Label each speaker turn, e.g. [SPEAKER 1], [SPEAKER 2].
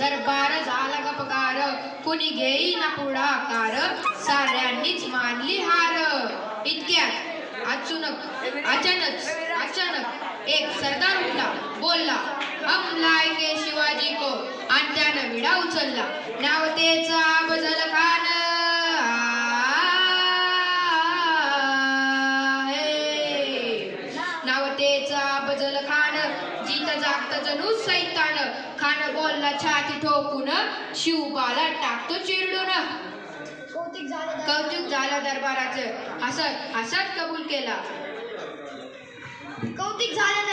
[SPEAKER 1] दरबार झाला गपकार कुणी घेईना पुढाकार साऱ्यांनीच मानली हार. इतक्यात अचुनक अचानक अचानक एक सरदार उठला. बोलला हम लाएंगे शिवाजी को. आणि त्यानं विडा उचलला. नाव त्याचा बजल खान नावतेचा बजल खान जीत जागत जणू सैत बोलला छाती ठोकून शिवबाला टाकतो चिरडून.
[SPEAKER 2] कौतिक झालं
[SPEAKER 1] कौतुक झालं दरबाराचं. हसत हसत कबूल केला.
[SPEAKER 2] कौतिक झाले